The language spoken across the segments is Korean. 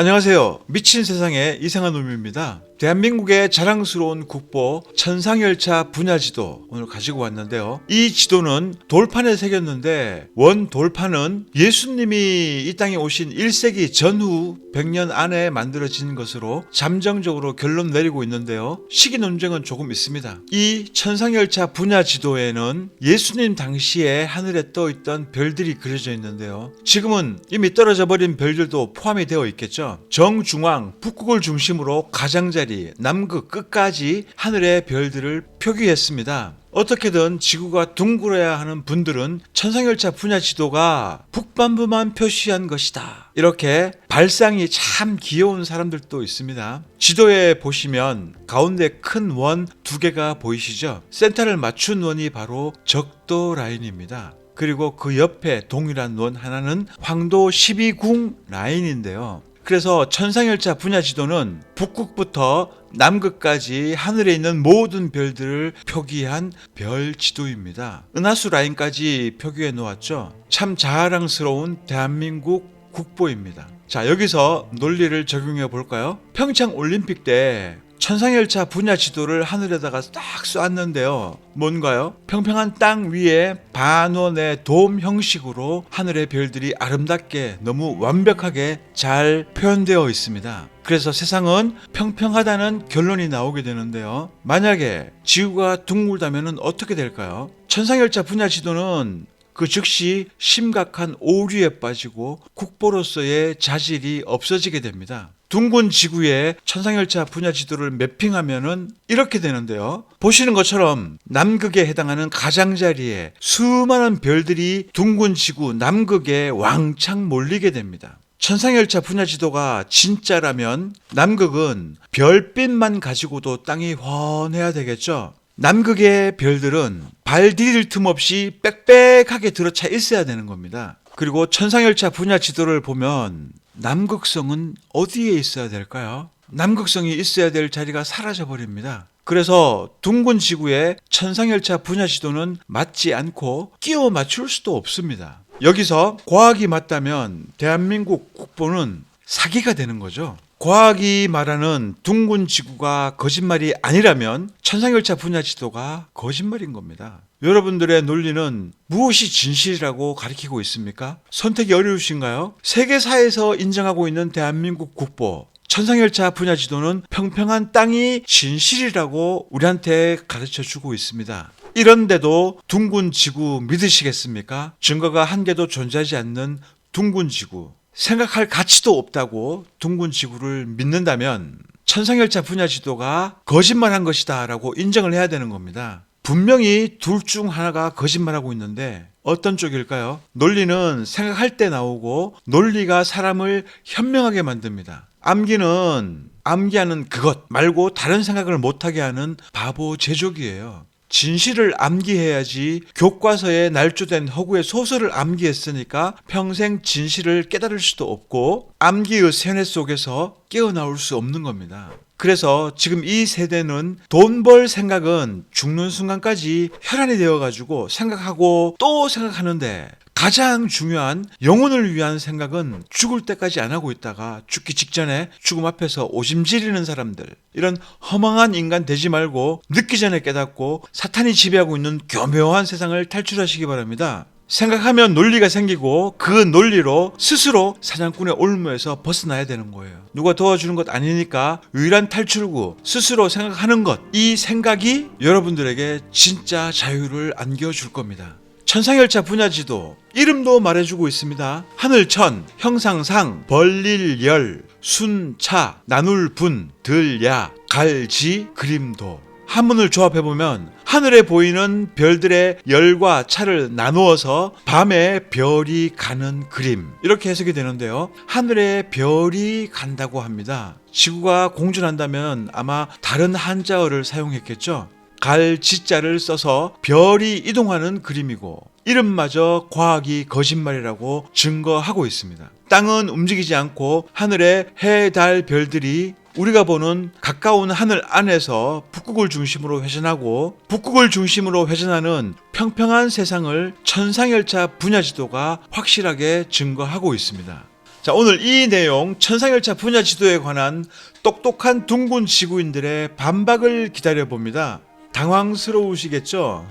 안녕하세요. 미친 세상의 이상한 놈입니다. 대한민국의 자랑스러운 국보 천상열차 분야지도 오늘 가지고 왔는데요. 이 지도는 돌판에 새겼는데 원 돌판은 예수님이 이 땅에 오신 1세기 전후 100년 안에 만들어진 것으로 잠정적으로 결론 내리고 있는데요. 시기 논쟁은 조금 있습니다. 이 천상열차 분야 지도에는 예수님 당시에 하늘에 떠 있던 별들이 그려져 있는데요. 지금은 이미 떨어져 버린 별들도 포함이 되어 있겠죠. 정중앙 북극을 중심으로 가장자리 남극 끝까지 하늘의 별들을 표기했습니다. 어떻게든 지구가 둥글어야 하는 분들은 천상열차 분야 지도가 북반부만 표시한 것이다. 이렇게 발상이 참 귀여운 사람들도 있습니다. 지도에 보시면 가운데 큰 원 두 개가 보이시죠? 센터를 맞춘 원이 바로 적도 라인입니다. 그리고 그 옆에 동일한 원 하나는 황도 12궁 라인인데요. 그래서 천상열차 분야 지도는 북극부터 남극까지 하늘에 있는 모든 별들을 표기한 별 지도입니다. 은하수 라인까지 표기해 놓았죠. 참 자랑스러운 대한민국 국보입니다. 자, 여기서 논리를 적용해 볼까요? 평창 올림픽 때 천상열차 분야 지도를 하늘에다가 딱 쏘았는데요. 뭔가요? 평평한 땅 위에 반원의 돔 형식으로 하늘의 별들이 아름답게 너무 완벽하게 잘 표현되어 있습니다. 그래서 세상은 평평하다는 결론이 나오게 되는데요. 만약에 지구가 둥글다면 어떻게 될까요? 천상열차 분야 지도는 그 즉시 심각한 오류에 빠지고 국보로서의 자질이 없어지게 됩니다. 둥근 지구에 천상열차 분야 지도를 매핑하면은 이렇게 되는데요. 보시는 것처럼 남극에 해당하는 가장자리에 수많은 별들이 둥근 지구 남극에 왕창 몰리게 됩니다. 천상열차 분야 지도가 진짜라면 남극은 별빛만 가지고도 땅이 훤해야 되겠죠. 남극의 별들은 발 디딜 틈 없이 빽빽하게 들어차 있어야 되는 겁니다. 그리고 천상열차 분야 지도를 보면 남극성은 어디에 있어야 될까요? 남극성이 있어야 될 자리가 사라져 버립니다. 그래서 둥근 지구에 천상열차 분야 지도는 맞지 않고 끼워 맞출 수도 없습니다. 여기서 과학이 맞다면 대한민국 국보는 사기가 되는 거죠. 과학이 말하는 둥근 지구가 거짓말이 아니라면 천상열차 분야 지도가 거짓말인 겁니다. 여러분들의 논리는 무엇이 진실이라고 가리키고 있습니까? 선택이 어려우신가요? 세계사에서 인정하고 있는 대한민국 국보 천상열차 분야 지도는 평평한 땅이 진실이라고 우리한테 가르쳐 주고 있습니다. 이런데도 둥근 지구 믿으시겠습니까? 증거가 한 개도 존재하지 않는 둥근 지구. 생각할 가치도 없다고 둥근 지구를 믿는다면 천상열차 분야 지도가 거짓말한 것이다라고 인정을 해야 되는 겁니다. 분명히 둘 중 하나가 거짓말하고 있는데 어떤 쪽일까요? 논리는 생각할 때 나오고 논리가 사람을 현명하게 만듭니다. 암기는 암기하는 그것 말고 다른 생각을 못하게 하는 바보 제조기예요. 진실을 암기해야지 교과서에 날조된 허구의 소설을 암기했으니까 평생 진실을 깨달을 수도 없고 암기의 세뇌 속에서 깨어나올 수 없는 겁니다. 그래서 지금 이 세대는 돈 벌 생각은 죽는 순간까지 혈안이 되어 가지고 생각하고 또 생각하는데 가장 중요한 영혼을 위한 생각은 죽을 때까지 안 하고 있다가 죽기 직전에 죽음 앞에서 오줌 지리는 사람들 이런 허망한 인간 되지 말고 늦기 전에 깨닫고 사탄이 지배하고 있는 교묘한 세상을 탈출하시기 바랍니다. 생각하면 논리가 생기고 그 논리로 스스로 사냥꾼의 올무에서 벗어나야 되는 거예요. 누가 도와주는 것 아니니까 유일한 탈출구 스스로 생각하는 것. 이 생각이 여러분들에게 진짜 자유를 안겨줄 겁니다. 천상열차 분야지도 이름도 말해주고 있습니다. 하늘천, 형상상, 벌릴열, 순차, 나눌분, 들야, 갈지, 그림도. 한문을 조합해보면 하늘에 보이는 별들의 열과 차를 나누어서 밤에 별이 가는 그림. 이렇게 해석이 되는데요. 하늘에 별이 간다고 합니다. 지구가 공전한다면 아마 다른 한자어를 사용했겠죠 갈 지자를 써서 별이 이동하는 그림이고 이름마저 과학이 거짓말이라고 증거하고 있습니다. 땅은 움직이지 않고 하늘의 해, 달, 별들이 우리가 보는 가까운 하늘 안에서 북극을 중심으로 회전하고 북극을 중심으로 회전하는 평평한 세상을 천상열차 분야지도가 확실하게 증거하고 있습니다. 자, 오늘 이 내용 천상열차 분야 지도에 관한 똑똑한 둥근 지구인들의 반박을 기다려 봅니다. 당황스러우시겠죠?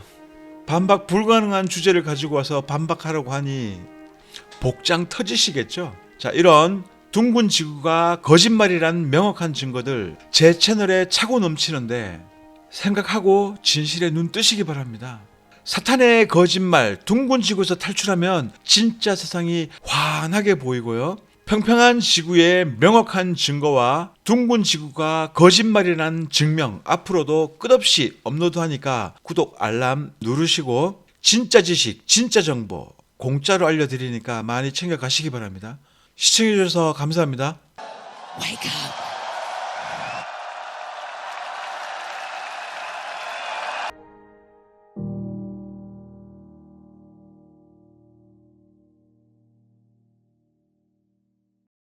반박 불가능한 주제를 가지고 와서 반박하라고 하니 복장 터지시겠죠? 자, 이런 둥근 지구가 거짓말이란 명확한 증거들 제 채널에 차고 넘치는데 생각하고 진실에 눈 뜨시기 바랍니다. 사탄의 거짓말, 둥근 지구에서 탈출하면 진짜 세상이 환하게 보이고요. 평평한 지구의 명확한 증거와 둥근 지구가 거짓말이라는 증명 앞으로도 끝없이 업로드하니까 구독, 알람 누르시고 진짜 지식, 진짜 정보 공짜로 알려드리니까 많이 챙겨가시기 바랍니다. 시청해주셔서 감사합니다.